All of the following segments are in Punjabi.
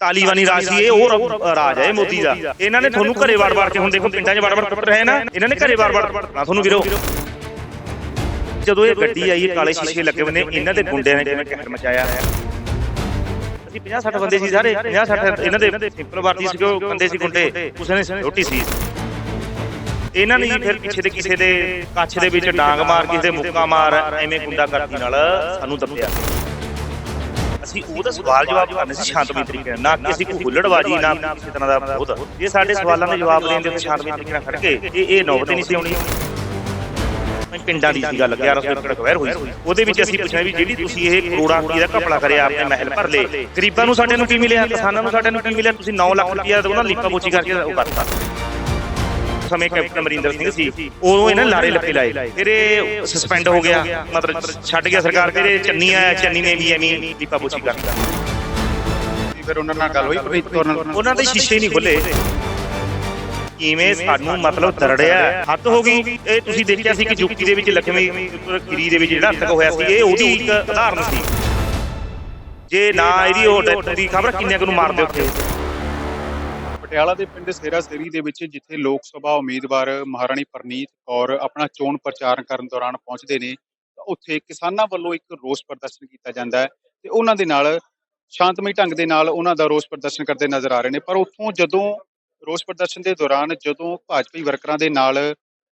ਤਾਲੀਬਾਨੀ ਰਾਜ ਸੀ ਇਹ ਉਹ ਰਾਜ ਹੈ ਮੋਦੀ ਦਾ। ਇਹਨਾਂ ਨੇ ਤੁਹਾਨੂੰ ਘਰੇ ਵਾੜ ਵਾੜ ਕੇ ਹੁਣ ਦੇਖੋ ਪਿੰਡਾਂ 'ਚ ਵਾੜ ਵਾੜ ਕੁੱਟ ਰਹੇ ਨਾ ਇਹਨਾਂ ਨੇ ਘਰੇ ਵਾੜ ਵਾੜ ਕੁੱਟਣਾ ਤੁਹਾਨੂੰ ਵੀਰੋ ਜਦੋਂ ਇਹ ਗੱਡੀ ਆਈ ਕਾਲੇ ਸ਼ੀਸ਼ੇ ਲੱਗੇ ਹੋਏ ਨੇ ਇਹਨਾਂ ਦੇ ਗੁੰਡਿਆਂ ਨੇ ਜਿਵੇਂ ਕਹਿਰ ਮਚਾਇਆ। ਅਸੀਂ 50 60 ਬੰਦੇ ਸੀ ਸਾਰੇ 50 60 ਇਹਨਾਂ ਦੇ ਸਿੰਪਲ ਵਰਦੀ ਸੀ ਉਹ ਬੰਦੇ ਸੀ ਗੁੰਡੇ ਉਸਨੇ ਰੋਟੀ ਸੀ। ਇਹਨਾਂ ਨੇ ਫਿਰ ਪਿੱਛੇ ਦੇ ਕਿਸੇ ਦੇ ਕੱਛ ਦੇ ਵਿੱਚ ਡਾਂਗ ਮਾਰ ਕਿਸੇ ਦੇ ਮੁੱਕਾ ਮਾਰ ਐਵੇਂ ਗੁੰਡਾ ਕਰਦੀ ਨਾਲ ਸਾਨੂੰ ਦੱਬਿਆ ਅਸੀਂ ਉਹਦਾ ਸਵਾਲ ਜਵਾਬ ਕਰਨੇ ਸੀ ਸ਼ਾਂਤਮਈ ਤਰੀਕੇ ਨਾਲ ਨਾ ਕਿ ਅਸੀਂ ਕੋਈ ਹੁੱਲੜਬਾਜੀ ਨਾ ਕਿਸੇ ਤਰ੍ਹਾਂ ਦਾ ਵਿਰੋਧ ਇਹ ਸਾਡੇ ਸਵਾਲਾਂ ਦੇ ਜਵਾਬ ਦੇਣ ਦੇ ਉੱਤੇ ਸ਼ਾਂਤਮਈ ਤਰੀਕੇ ਨਾਲ ਖੜ ਕੇ ਇਹ ਇਹ ਨੌਬਤ ਨਹੀਂ ਸੀ ਆਉਣੀ। ਪਿੰਡਾਂ ਦੀ ਸੀ ਗੱਲ 1100 ਏਕੜ ਕਵੈਰ ਹੋਈ ਉਹਦੇ ਵਿੱਚ ਅਸੀਂ ਪੁੱਛਿਆ ਵੀ ਜਿਹੜੀ ਤੁਸੀਂ ਇਹ ਕਰੋੜਾਂ ਰੁਪਏ ਦਾ ਘਪਲਾ ਕਰਿਆ ਆਪਣੇ ਮਹਿਲ ਭਰ ਲਏ ਗਰੀਬਾਂ ਨੂੰ ਸਾਡੇ ਨੂੰ ਕੀ ਮਿਲਿਆ ਕਿਸਾਨਾਂ ਨੂੰ ਸਾਡੇ ਨੂੰ ਕੀ ਮਿਲਿਆ? ਤੁਸੀਂ 9 ਲੱਖ ਰੁਪਏ ਉਹਨਾਂ ਲੀਪਾ ਪੋਚੀ ਕਰਕੇ ਉਹ ਕਰਤਾ। ਸਮੇਂ ਕੈਪਟਨ ਅਮਰਿੰਦਰ ਸਿੰਘ ਸੀ ਉਦੋਂ ਇਹਨਾਂ ਲਾਰੇ ਲੱਪੇ ਲਾਏ। ਫਿਰ ਇਹ ਸਸਪੈਂਡ ਹੋ ਗਿਆ। ਮਤਲਬ ਛੱਡ ਗਿਆ ਸਰਕਾਰ ਫਿਰ ਚੰਨੀ ਆਇਆ ਚੰਨੀ ਨੇ ਵੀ ਐਵੇਂ ਲੀਪਾ ਪੋਚੀ ਕਰਤਾ ਫਿਰ ਉਹਨਾਂ ਨਾਲ ਗੱਲ ਹੋਈ ਪ੍ਰੀਤ ਕੌਰ ਨਾਲ? ਉਹਨਾਂ ਦੇ ਸ਼ੀਸ਼ੇ ਨਹੀਂ ਖੁੱਲੇ। ਕਿਵੇਂ ਸਾਨੂੰ ਮਤਲਬ ਦਰੜਿਆ ਹੱਦ ਹੋ ਗਈ। ਇਹ ਤੁਸੀਂ ਦੇਖਿਆ ਸੀ ਕਿ ਯੂਪੀ ਦੇ ਵਿੱਚ ਲਖਮੀ ਖੀਰੀ ਦੇ ਵਿੱਚ ਜਿਹੜਾ ਹੱਤਕ ਹੋਇਆ ਸੀ ਇਹ ਉਹਦੀ ਇੱਕ ਉਦਾਹਰਨ ਸੀ। ਜੇ ਨਾ ਇਹਦੀ ਉਹ ਡੈਥ ਦੀ ਖਬਰ ਕਿੰਨੇ ਕੁ ਨੂੰ ਮਾਰਦੇ ਉੱਥੇ? ਪਟਿਆਲਾ ਦੇ ਪਿੰਡ ਸੇਰਾ ਸੇਰੀ ਦੇ ਵਿੱਚ ਜਿੱਥੇ ਲੋਕ ਸਭਾ ਉਮੀਦਵਾਰ ਮਹਾਰਾਣੀ ਪ੍ਰਨੀਤ ਕੌਰ ਆਪਣਾ ਚੋਣ ਪ੍ਰਚਾਰ ਕਰਨ ਦੌਰਾਨ ਪਹੁੰਚਦੇ ਨੇ, ਤਾਂ ਉੱਥੇ ਕਿਸਾਨਾਂ ਵੱਲੋਂ ਇੱਕ ਰੋਸ ਪ੍ਰਦਰਸ਼ਨ ਕੀਤਾ ਜਾਂਦਾ ਹੈ ਤੇ ਉਹਨਾਂ ਦੇ ਨਾਲ ਸ਼ਾਂਤਮਈ ਢੰਗ ਦੇ ਨਾਲ ਉਹਨਾਂ ਦਾ ਰੋਸ ਪ੍ਰਦਰਸ਼ਨ ਕਰਦੇ ਨਜ਼ਰ ਆ ਰਹੇ ਨੇ, ਪਰ ਉੱਥੋਂ ਜਦੋਂ ਰੋਸ ਪ੍ਰਦਰਸ਼ਨ ਦੇ ਦੌਰਾਨ ਜਦੋਂ ਭਾਜਪਾਈ ਵਰਕਰਾਂ ਦੇ ਨਾਲ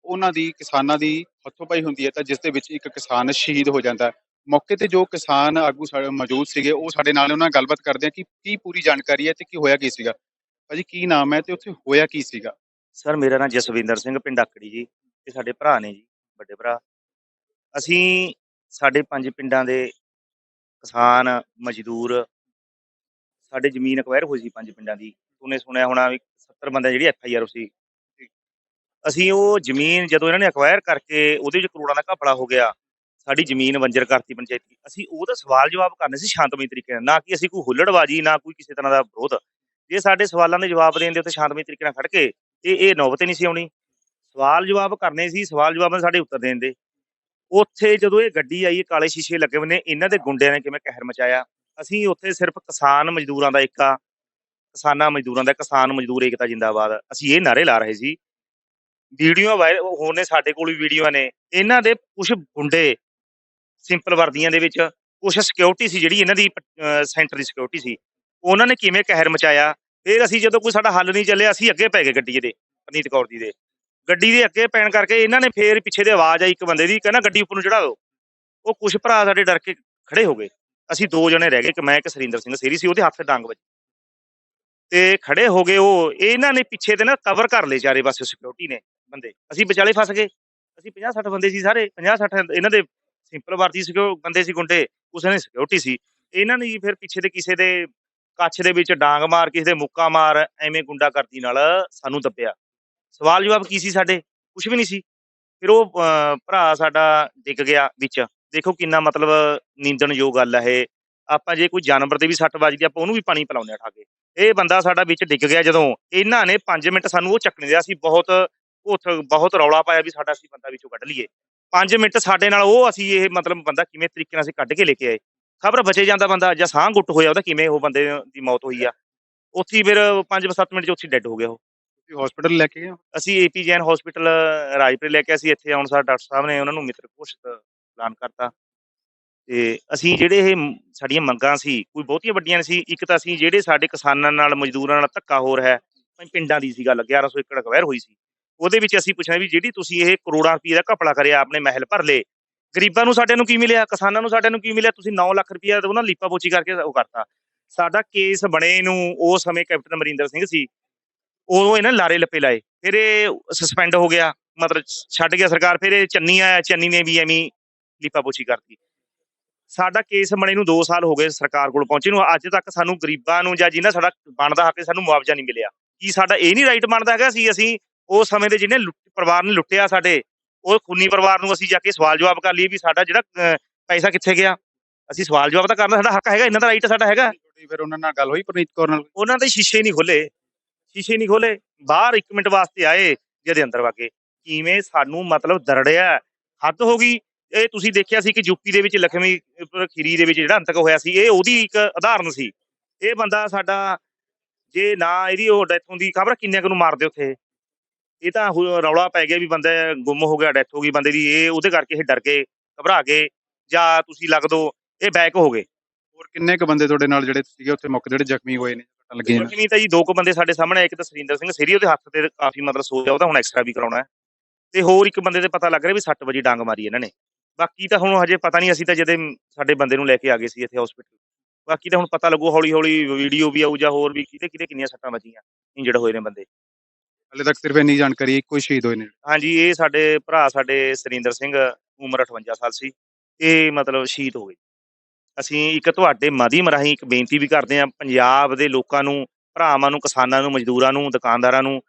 ਉਹਨਾਂ ਦੀ ਕਿਸਾਨਾਂ ਦੀ ਹੱਥੋਪਾਈ ਹੁੰਦੀ ਹੈ, ਤਾਂ ਜਿਸ ਦੇ ਵਿੱਚ ਇੱਕ ਕਿਸਾਨ ਸ਼ਹੀਦ ਹੋ ਜਾਂਦਾ ਹੈ। ਮੌਕੇ ਤੇ ਜੋ ਕਿਸਾਨ ਆਗੂ ਸਾਡੇ ਮੌਜੂਦ ਸੀਗੇ, ਉਹ ਸਾਡੇ ਨਾਲ ਉਹਨਾਂ ਨਾਲ ਗੱਲਬਾਤ ਕਰਦੇ ਆ ਕਿ ਕੀ ਪੂਰੀ ਜਾਣਕਾਰੀ ਹੈ ਤੇ ਕੀ ਹੋਇਆ, ਕੀ ਸੀਗਾ? ਭਾਜੀ ਕੀ ਨਾਮ ਹੈ ਤੇ ਉੱਥੇ ਹੋਇਆ ਕੀ ਸੀਗਾ? ਸਰ, ਮੇਰਾ ਨਾਮ ਜਸਵਿੰਦਰ ਸਿੰਘ, ਪਿੰਡ ਆਕੜੀ ਜੀ ਇਹ ਸਾਡੇ ਭਰਾ ਨੇ ਜੀ, ਵੱਡੇ ਭਰਾ। ਅਸੀਂ ਸਾਡੇ ਪੰਜ ਪਿੰਡਾਂ ਦੇ ਕਿਸਾਨ, ਮਜ਼ਦੂਰ, ਸਾਡੇ ਜ਼ਮੀਨ ਅਕਵਾਇਰ ਹੋਈ ਸੀ ਪੰਜ ਪਿੰਡਾਂ ਦੀ। ਉਹਨੇ ਸੁਣਿਆ ਹੋਣਾ ਵੀ 70 ਬੰਦੇ ਜਿਹੜੀ ਐਫ ਆਈ ਆਰ ਸੀ। ਅਸੀਂ ਉਹ ਜ਼ਮੀਨ ਜਦੋਂ ਇਹਨਾਂ ਨੇ ਅਕਵਾਇਰ ਕਰਕੇ ਉਹਦੇ ਵਿੱਚ ਕਰੋੜਾਂ ਦਾ ਘਪਲਾ ਹੋ ਗਿਆ। ਸਾਡੀ ਜ਼ਮੀਨ ਵੰਜਰ ਕਰਤੀ ਪੰਚਾਇਤੀ ਅਸੀਂ ਉਹਦਾ ਸਵਾਲ ਜਵਾਬ ਕਰਨੇ ਸੀ ਸ਼ਾਂਤਮਈ ਤਰੀਕੇ ਨਾਲ। ਨਾ ਕਿ ਅਸੀਂ ਕੋਈ ਹੁੱਲੜਬਾਜੀ, ਨਾ ਕੋਈ ਕਿਸੇ ਤਰ੍ਹਾਂ ਦਾ ਵਿਰੋਧ। ਜੇ ਸਾਡੇ ਸਵਾਲਾਂ ਦੇ ਜਵਾਬ ਦੇਣ ਦੇ ਉੱਤੇ ਸ਼ਾਂਤਮਈ ਤਰੀਕੇ ਨਾਲ ਖੜ ਕੇ ਇਹ ਇਹ ਨੌਬਤ ਨਹੀਂ ਸੀ ਆਉਣੀ। ਸਵਾਲ ਜਵਾਬ ਕਰਨੇ ਸੀ, ਸਵਾਲ ਜਵਾਬ ਸਾਡੇ ਉੱਤਰ ਦੇਣ ਦੇ। ਉੱਥੇ ਜਦੋਂ ਇਹ ਗੱਡੀ ਆਈ ਕਾਲੇ ਸ਼ੀਸ਼ੇ ਲੱਗੇ ਹੋਏ ਨੇ, ਇਹਨਾਂ ਦੇ ਗੁੰਡਿਆਂ ਨੇ ਕਿਵੇਂ ਕਹਿਰ ਮਚਾਇਆ? ਅਸੀਂ ਉੱਥੇ ਸਿਰਫ ਕਿਸਾਨ ਮਜ਼ਦੂਰਾਂ ਦਾ ਏਕਾ ਕਿਸਾਨਾਂ ਮਜ਼ਦੂਰਾਂ ਦਾ, ਕਿਸਾਨ ਮਜ਼ਦੂਰ ਏਕਤਾ ਜਿੰਦਾਬਾਦ। ਅਸੀਂ ਇਹ ਨਾਰੇ ਲਾ ਰਹੇ ਸੀ। ਵੀਡੀਓ ਵਾਇਰਲ ਨੇ ਸਾਡੇ ਕੋਲ ਵੀ ਵੀਡੀਓ ਨੇ। ਇਹਨਾਂ ਦੇ ਕੁਝ ਗੁੰਡੇ ਸਿੰਪਲ ਵਰਦੀਆਂ ਦੇ ਵਿੱਚ ਕੁਝ ਸਿਕਿਉਰਿਟੀ ਸੀ ਜਿਹੜੀ ਇਹਨਾਂ ਦੀ ਸੈਂਟਰ ਦੀ ਸਿਕਿਉਰਿਟੀ ਸੀ। ਉਹਨਾਂ ਨੇ ਕਿਵੇਂ ਕਹਿਰ ਮਚਾਇਆ? ਫਿਰ ਅਸੀਂ ਜਦੋਂ ਕੋਈ ਸਾਡਾ ਹੱਲ ਨਹੀਂ ਚੱਲਿਆ, ਅਸੀਂ ਅੱਗੇ ਪੈ ਗਏ ਗੱਡੀ ਦੇ, ਪਰਨੀਤ ਕੌਰ ਜੀ ਦੇ। ਗੱਡੀ ਦੇ ਅੱਗੇ ਪੈਣ ਕਰਕੇ ਇਹਨਾਂ ਨੇ ਫੇਰ ਪਿੱਛੇ ਦੇ ਆਵਾਜ਼ ਆਈ ਇੱਕ ਬੰਦੇ ਦੀ, ਕਹਿੰਦਾ ਗੱਡੀ ਉੱਪਰ ਨੂੰ ਚੜਾ ਦਿਓ। ਉਹ ਕੁਝ ਭਰਾ ਸਾਡੇ ਡਰ ਕੇ ਖੜੇ ਹੋ ਗਏ। ਅਸੀਂ ਦੋ ਜਣੇ ਰਹਿ ਗਏ, ਇੱਕ ਮੈਂ, ਇੱਕ ਸਰਿੰਦਰ ਸਿੰਘ, ਸੇਰੀ ਸੀ, ਉਹਦੇ ਹੱਥ ਤੇ ਡਾਂਗ ਵੱਜੀ ਤੇ ਖੜੇ ਹੋ ਗਏ ਉਹ, ਇਹਨਾਂ ਨੇ ਪਿੱਛੇ ਤੇ ਨਾ ਕਵਰ ਕਰ ਲਏ ਚਾਰੇ ਪਾਸੇ ਸਿਕਿਉਰਿਟੀ ਨੇ ਬੰਦੇ। ਅਸੀਂ ਵਿਚਾਲੇ ਫਸ ਗਏ। ਅਸੀਂ 50 60 ਬੰਦੇ ਸੀ ਸਾਰੇ 50 60 ਇਹਨਾਂ ਦੇ ਸਿੰਪਲ ਵਰਦੀ ਸੀ ਬੰਦੇ ਸੀ ਗੁੰਡੇ, ਉਸੇ ਉਸਨੇ ਸਿਕਿਉਰਿਟੀ ਸੀ। ਇਹਨਾਂ ਨੇ ਫਿਰ ਪਿੱਛੇ ਦੇ ਕਿਸੇ ਦੇ ਕੱਛ ਦੇ ਵਿੱਚ ਡਾਂਗ ਮਾਰ ਕਿਸੇ ਦੇ ਮੁੱਕਾ ਮਾਰ ਐਵੇਂ ਗੁੰਡਾ ਕਰਦੀ ਨਾਲ ਸਾਨੂੰ ਦੱਬਿਆ। ਸਵਾਲ ਜਵਾਬ ਕੀ ਸੀ ਸਾਡੇ? ਕੁਝ ਵੀ ਨਹੀਂ ਸੀ। ਫਿਰ ਉਹ ਅਹ, ਭਰਾ ਸਾਡਾ ਡਿੱਗ ਗਿਆ ਵਿੱਚ। ਦੇਖੋ ਕਿੰਨਾ ਮਤਲਬ ਨਿੰਦਣਯੋਗ ਗੱਲ ਹੈ ਇਹ। ਆਪਾਂ ਜੇ ਕੋਈ ਜਾਨਵਰ ਦੇ ਵੀ ਸੱਟ ਵੱਜ ਗਈ ਆਪਾਂ ਉਹਨੂੰ ਵੀ ਪਾਣੀ ਪਿਲਾਉਂਦੇ ਆ ਠਾ ਕੇ ਇਹ ਬੰਦਾ ਸਾਡਾ ਵਿੱਚ ਡਿੱਗ ਗਿਆ ਜਦੋਂ ਇਹਨਾਂ ਨੇ 5 ਮਿੰਟ ਸਾਨੂੰ ਉਹ ਚੱਕਣ ਦਿਆ ਸੀ ਬਹੁਤ ਉੱਥੇ ਬਹੁਤ ਰੌਲਾ ਪਾਇਆ ਵੀ ਸਾਡਾ ਅਸੀਂ ਬੰਦਾ ਵਿੱਚੋਂ ਕੱਢ ਲਈਏ। 5 ਮਿੰਟ ਸਾਡੇ ਨਾਲ ਉਹ ਅਸੀਂ ਇਹ ਮਤਲਬ ਬੰਦਾ ਕਿਵੇਂ ਤਰੀਕੇ ਨਾਲ ਅਸੀਂ ਕੱਢ ਕੇ ਲੈ ਕੇ ਆਏ। ਖਬਰ ਬਚੇ ਜਾਂਦਾ ਬੰਦਾ ਜਾਂ ਸਾਹ ਗੁੱਟ ਹੋਇਆ ਉਹਦਾ ਕਿਵੇਂ ਉਹ ਬੰਦੇ ਦੀ ਮੌਤ ਹੋਈ ਆ। ਉੱਥੇ ਹੀ ਫਿਰ 5-7 ਮਿੰਟ ਚ ਉੱਥੇ ਡੈੱਡ ਹੋ ਗਿਆ ਉਹ। ਤੁਸੀਂ ਹਸਪੀਟਲ ਲੈ ਕੇ ਗਏ? ਅਸੀਂ ਏਪੀ ਜੈਨ ਹਸਪੀਟਲ ਰਾਜਪੁਰ ਲੈ ਕੇ ਅਸੀਂ ਇੱਥੇ ਆਉਣ ਸਾਰ ਡਾਕਟਰ ਸਾਹਿਬ ਨੇ ਉਹਨਾਂ ਨੂੰ ਮਿੱਤਰ ਘੋਸ਼ਿਤ ਐਲਾਨ ਕਰਤਾ। ਤੇ ਅਸੀਂ ਜਿਹੜੇ ਇਹ ਸਾਡੀਆਂ ਮੰਗਾਂ ਸੀ ਕੋਈ ਬਹੁਤੀਆਂ ਵੱਡੀਆਂ ਨਹੀਂ ਸੀ। ਇੱਕ ਤਾਂ ਅਸੀਂ ਜਿਹੜੇ ਸਾਡੇ ਕਿਸਾਨਾਂ ਨਾਲ ਮਜ਼ਦੂਰਾਂ ਨਾਲ ਧੱਕਾ ਹੋ ਰਿਹਾ ਹੈ ਪਿੰਡਾਂ ਦੀ ਸੀ ਗੱਲ 1100 ਏਕੜ ਅਕਵਾਇਰ ਹੋਈ ਸੀ। ਉਹਦੇ ਵਿੱਚ ਅਸੀਂ ਪੁੱਛਿਆ ਵੀ ਜਿਹੜੀ ਤੁਸੀਂ ਇਹ ਕਰੋੜਾਂ ਰੁਪਏ ਦਾ ਘਪਲਾ ਕਰਿਆ ਆਪਣੇ ਮਹਿਲ ਭਰ ਲਏ ਗਰੀਬਾਂ ਨੂੰ ਸਾਡੇ ਨੂੰ ਕੀ ਮਿਲਿਆ, ਕਿਸਾਨਾਂ ਨੂੰ ਸਾਡੇ ਨੂੰ ਕੀ ਮਿਲਿਆ? ਤੁਸੀਂ 9 ਲੱਖ ਰੁਪਇਆ ਉਹਨਾਂ ਲੀਪਾ ਪੋਚੀ ਕਰਕੇ ਉਹ ਕਰਤਾ। ਸਾਡਾ ਕੇਸ ਬਣੇ ਨੂੰ ਉਸ ਸਮੇਂ ਕੈਪਟਨ ਅਮਰਿੰਦਰ ਸਿੰਘ ਸੀ। ਉਦੋਂ ਇਹਨਾਂ ਲਾਰੇ ਲੱਪੇ ਲਾਏ। ਫਿਰ ਇਹ ਸਸਪੈਂਡ ਹੋ ਗਿਆ, ਮਤਲਬ ਛੱਡ ਗਿਆ ਸਰਕਾਰ। ਫਿਰ ਇਹ ਚੰਨੀ ਆਇਆ, ਚੰਨੀ ਨੇ ਵੀ ਐਵੇਂ ਲੀਪਾ ਪੋਚੀ ਕਰਤੀ। ਸਾਡਾ ਕੇਸ ਬਣੇ ਨੂੰ 2 ਸਾਲ ਹੋ ਗਏ ਸਰਕਾਰ ਕੋਲ ਪਹੁੰਚੇ ਨੂੰ। ਅੱਜ ਤੱਕ ਸਾਨੂੰ ਗਰੀਬਾਂ ਨੂੰ ਜਾਂ ਜਿਹਨਾਂ ਸਾਡਾ ਬਣਦਾ ਹੱਕ ਸਾਨੂੰ ਮੁਆਵਜ਼ਾ ਨਹੀਂ ਮਿਲਿਆ। ਕੀ ਸਾਡਾ ਇਹ ਨਹੀਂ ਰਾਈਟ ਬਣਦਾ ਹੈਗਾ ਸੀ, ਅਸੀਂ ਉਸ ਸਮੇਂ ਦੇ ਜਿਹਨੇ ਪਰਿਵਾਰ ਨੇ ਲੁੱਟਿਆ ਸਾਡੇ। ਉਹ ਖੁੰਨੀ ਪਰਿਵਾਰ ਨੂੰ ਅਸੀਂ ਜਾ ਕੇ ਸਵਾਲ ਜਵਾਬ ਕਰ ਲਈਏ ਵੀ ਸਾਡਾ ਜਿਹੜਾ ਪੈਸਾ ਕਿੱਥੇ ਗਿਆ? ਅਸੀਂ ਸਵਾਲ ਜਵਾਬ ਤਾਂ ਕਰਨਾ ਸਾਡਾ ਹੱਕ ਹੈਗਾ ਇਹਨਾਂ ਦਾ ਰਾਈਟ ਸਾਡਾ ਹੈਗਾ। ਫਿਰ ਉਹਨਾਂ ਨਾਲ ਗੱਲ ਹੋਈ ਪ੍ਰਨੀਤ ਕੌਰ ਨਾਲ? ਉਹਨਾਂ ਦੇ ਸ਼ੀਸ਼ੇ ਨਹੀਂ ਖੋਲੇ ਸ਼ੀਸ਼ੇ ਨਹੀਂ ਖੋਲੇ। ਬਾਹਰ 1 ਮਿੰਟ ਵਾਸਤੇ ਆਏ ਜਿਹਦੇ ਅੰਦਰ ਵਾਗੇ ਕਿਵੇਂ ਸਾਨੂੰ ਮਤਲਬ ਦਰੜਿਆ? ਹੱਦ ਹੋ ਗਈ। ਇਹ ਤੁਸੀਂ ਦੇਖਿਆ ਸੀ ਕਿ ਯੂਪੀ ਦੇ ਵਿੱਚ ਲਖਮੀ ਖੀਰੀ ਦੇ ਵਿੱਚ ਜਿਹੜਾ ਅੰਤਕ ਹੋਇਆ ਸੀ ਇਹ ਉਹਦੀ ਇੱਕ ਉਦਾਹਰਨ ਸੀ। ਇਹ ਬੰਦਾ ਸਾਡਾ ਜੇ ਨਾ ਇਹਦੀ ਉਹ ਡੈਥ ਹੁੰਦੀ ਖਬਰ ਕਿੰਨੇ ਕੁ ਨੂੰ ਮਾਰਦੇ ਉੱਥੇ? ਇਹ ਤਾਂ ਹੁ- ਰੌਲਾ ਪੈ ਗਿਆ ਵੀ ਬੰਦਾ ਗੁੰਮ ਹੋ ਗਿਆ ਡੈਥ ਹੋ ਗਈ ਬੰਦੇ ਦੀ ਇਹ ਉਹਦੇ ਕਰਕੇ ਇਹ ਡਰ ਗਏ ਘਬਰਾ ਗਏ ਜਾਂ ਤੁਸੀਂ ਲੱਗ ਦੋ ਇਹ ਬੈਕ ਹੋ ਗਏ। ਹੋਰ ਕਿੰਨੇ ਕ ਬੰਦੇ ਤੁਹਾਡੇ ਨਾਲ ਜਿਹੜੇ ਸੀਗੇ ਉੱਥੇ ਮੌਕੇ ਜਿਹੜੇ ਜ਼ਖਮੀ ਹੋਏ ਨੇ ਸੱਟਾਂ ਲੱਗੀਆਂ ਨੇ? ਜ਼ਖਮੀ ਤਾਂ ਜੀ ਦੋ ਕੁ ਬੰਦੇ ਸਾਡੇ ਸਾਹਮਣੇ ਇੱਕ ਤਾਂ ਸਰਿੰਦਰ ਸਿੰਘ ਸੇਰੀ ਉਹਦੇ ਹੱਥ ਤੇ ਕਾਫੀ ਮਤਲਬ ਸੋਜਾ ਉਹਦਾ ਹੁਣ ਐਕਸਟਰਾ ਵੀ ਕਰਾਉਣਾ ਹੈ। ਤੇ ਹੋਰ ਇੱਕ ਬੰਦੇ ਤੇ ਪਤਾ ਲੱਗ ਰਿਹਾ ਵੀ 6 ਵਜੇ ਡਾਂਗ ਮਾਰੀ ਇਹਨਾਂ ਨੇ। ਬਾਕੀ ਤਾਂ ਹੁਣ ਹਜੇ ਪਤਾ ਨਹੀਂ ਅਸੀਂ ਤਾਂ ਜਦੇ ਸਾਡੇ ਬੰਦੇ ਨੂੰ ਲੈ ਕੇ ਆ ਗਏ ਸੀ ਇੱਥੇ ਹਸਪੀਟਲ ਬਾਕੀ ਤਾਂ ਹੁਣ ਪਤਾ ਲੱਗੂ ਹੌਲੀ ਹੌਲੀ ਵੀਡੀਓ ਵੀ ਆਊ ਜਾਂ ਹੋਰ ਵੀ ਕਿਤੇ ਕਿਤੇ ਕਿੰਨੀਆਂ ਸੱਟਾਂ ਵੱਜੀਆਂ ਇੰਜਰਡ ਹੋਏ ਨੇ ਬੰਦੇ। ਹਾਲੇ ਤੱਕ ਸਿਰਫ ਇੰਨੀ ਜਾਣਕਾਰੀ ਇੱਕੋ ਹੀ ਸ਼ਹੀਦ ਹੋਏ ਨੇ। ਹਾਂਜੀ, ਇਹ ਸਾਡੇ ਭਰਾ ਸਾਡੇ ਸਰਿੰਦਰ ਸਿੰਘ, ਉਮਰ 58 ਸਾਲ ਸੀ। ਇਹ ਮਤਲਬ ਸ਼ਹੀਦ ਹੋ ਗਏ। ਅਸੀਂ ਇੱਕ ਤੁਹਾਡੇ ਮਾਧਿਅਮ ਰਾਹੀਂ ਇੱਕ ਬੇਨਤੀ ਵੀ ਕਰਦੇ ਹਾਂ, ਪੰਜਾਬ ਦੇ ਲੋਕਾਂ ਨੂੰ, ਭਰਾਵਾਂ ਨੂੰ, ਕਿਸਾਨਾਂ ਨੂੰ, ਮਜ਼ਦੂਰਾਂ ਨੂੰ, ਦੁਕਾਨਦਾਰਾਂ ਨੂੰ,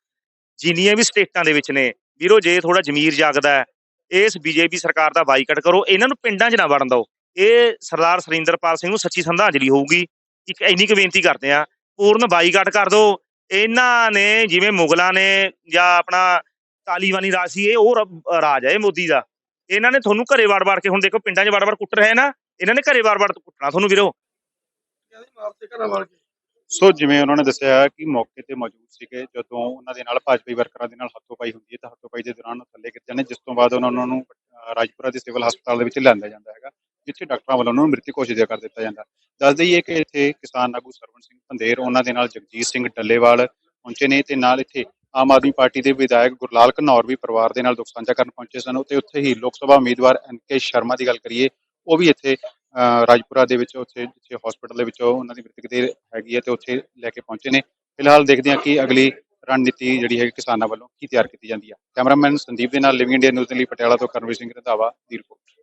ਜਿੰਨੀਆਂ ਵੀ ਸਟੇਟਾਂ ਦੇ ਵਿੱਚ ਨੇ, ਵੀਰੋ, ਜੇ ਥੋੜਾ ਜ਼ਮੀਰ ਜਾਗਦਾ ਹੈ, ਇਸ ਬੀਜੇਪੀ ਸਰਕਾਰ ਦਾ ਬਾਈਕਾਟ ਕਰੋ, ਇਹਨਾਂ ਨੂੰ ਪਿੰਡਾਂ 'ਚ ਨਾ ਵੜਨ ਦਿਓ। ਇਹ ਸਰਦਾਰ ਸਰਿੰਦਰਪਾਲ ਸਿੰਘ ਨੂੰ ਸੱਚੀ ਸ਼ਰਧਾਂਜਲੀ ਹੋਊਗੀ। ਇੱਕ ਇੰਨੀ ਕੁ ਬੇਨਤੀ ਕਰਦੇ ਹਾਂ, ਪੂਰਨ ਬਾਈਕਾਟ ਕਰ ਦਿਓ ਇਹਨਾਂ ਨੇ ਜਿਵੇਂ ਮੁਗਲਾਂ ਨੇ ਜਾਂ ਆਪਣਾ ਤਾਲੀਬਾਨੀ ਰਾਜ ਸੀ ਇਹ ਉਹ ਰ- ਰਾਜ ਹੈ ਇਹ ਮੋਦੀ ਦਾ। ਇਹਨਾਂ ਨੇ ਤੁਹਾਨੂੰ ਘਰੇ ਵੜ-ਵੜ ਕੇ ਹੁਣ ਦੇਖੋ ਪਿੰਡਾਂ 'ਚ ਵੜ-ਵੜ ਕੁੱਟ ਰਹੇ ਨਾ ਇਹਨਾਂ ਨੇ ਘਰੇ ਵੜ-ਵੜ ਕੁੱਟਣਾ ਤੁਹਾਨੂੰ ਵੀਰੋ। ਸੋ ਜਿਵੇਂ ਉਹਨਾਂ ਨੇ ਦੱਸਿਆ ਕਿ ਮੌਕੇ ਤੇ ਮੌਜੂਦ ਸੀਗੇ ਜਦੋਂ ਉਹਨਾਂ ਦੇ ਨਾਲ ਭਾਜਪਾਈ ਵਰਕਰਾਂ ਦੇ ਨਾਲ ਹੱਥੋਂ-ਪਾਈ ਹੁੰਦੀ ਹੈ ਤਾਂ ਹੱਥੋਂ-ਪਾਈ ਦੇ ਦੌਰਾਨ ਉਹ ਥੱਲੇ ਗਿਰ ਜਾਂਦੇ ਜਿਸ ਤੋਂ ਬਾਅਦ ਉਹਨਾਂ ਨੂੰ ਅਹ, ਰਾਜਪੁਰਾ ਦੇ ਸਿਵਲ ਹਸਪਤਾਲ ਦੇ ਵਿੱਚ ਲਿਆਂਦਾ ਜਾਂਦਾ ਹੈਗਾ। ਜਿੱਥੇ ਡਾਕਟਰਾਂ ਵੱਲੋਂ ਉਹਨਾਂ ਨੂੰ ਮ੍ਰਿਤਕ ਘੋਸ਼ਿਤ ਕਰ ਦਿੱਤਾ ਜਾਂਦਾ। ਦੱਸ ਦਈਏ ਕਿ ਇੱਥੇ ਕਿਸਾਨ ਆਗੂ ਸਰਵਣ ਸਿੰਘ ਪੰਦੇਰ ਉਹਨਾਂ ਦੇ ਨਾਲ ਜਗਜੀਤ ਸਿੰਘ ਡੱਲੇਵਾਲ ਪਹੁੰਚੇ ਨੇ ਤੇ ਨਾਲ ਇੱਥੇ ਆਮ ਆਦਮੀ ਪਾਰਟੀ ਦੇ ਵਿਧਾਇਕ ਗੁਰਲਾਲ ਘਨੌਰ ਵੀ ਪਰਿਵਾਰ ਦੇ ਨਾਲ ਦੁੱਖ ਸਾਂਝਾ ਕਰਨ ਪਹੁੰਚੇ ਸਨ। ਤੇ ਉੱਥੇ ਹੀ ਲੋਕ ਸਭਾ ਉਮੀਦਵਾਰ ਐਨ ਕੇ ਸ਼ਰਮਾ ਦੀ ਗੱਲ ਕਰੀਏ ਉਹ ਵੀ ਇੱਥੇ ਅਹ, ਰਾਜਪੁਰਾ ਦੇ ਵਿੱਚ ਉੱਥੇ ਜਿੱਥੇ ਹਸਪੀਟਲ ਦੇ ਵਿੱਚ ਉਹਨਾਂ ਦੀ ਮ੍ਰਿਤਕ ਦੇ ਹੈਗੀ ਹੈ ਤੇ ਉੱਥੇ ਲੈ ਕੇ ਪਹੁੰਚੇ ਨੇ। ਫਿਲਹਾਲ ਦੇਖਦੇ ਹਾਂ ਕਿ ਅਗਲੀ ਰਣਨੀਤੀ ਜਿਹੜੀ ਹੈ ਕਿਸਾਨਾਂ ਵੱਲੋਂ ਕੀ ਤਿਆਰ ਕੀਤੀ ਜਾਂਦੀ ਹੈ ਕੈਮਰਾਮੈਨ ਸੰਦੀਪ ਦੇ ਨਾਲ ਲਿਵਿੰਗ ਇੰਡੀਆ ਨਿਊਜ਼ ਦੇ ਲਈ ਪਟਿਆਲਾ ਤੋਂ ਕਰਨਵੀਰ ਸਿੰਘ ਰੰਧਾਵਾ ਦੀ ਰਿਪੋਰਟ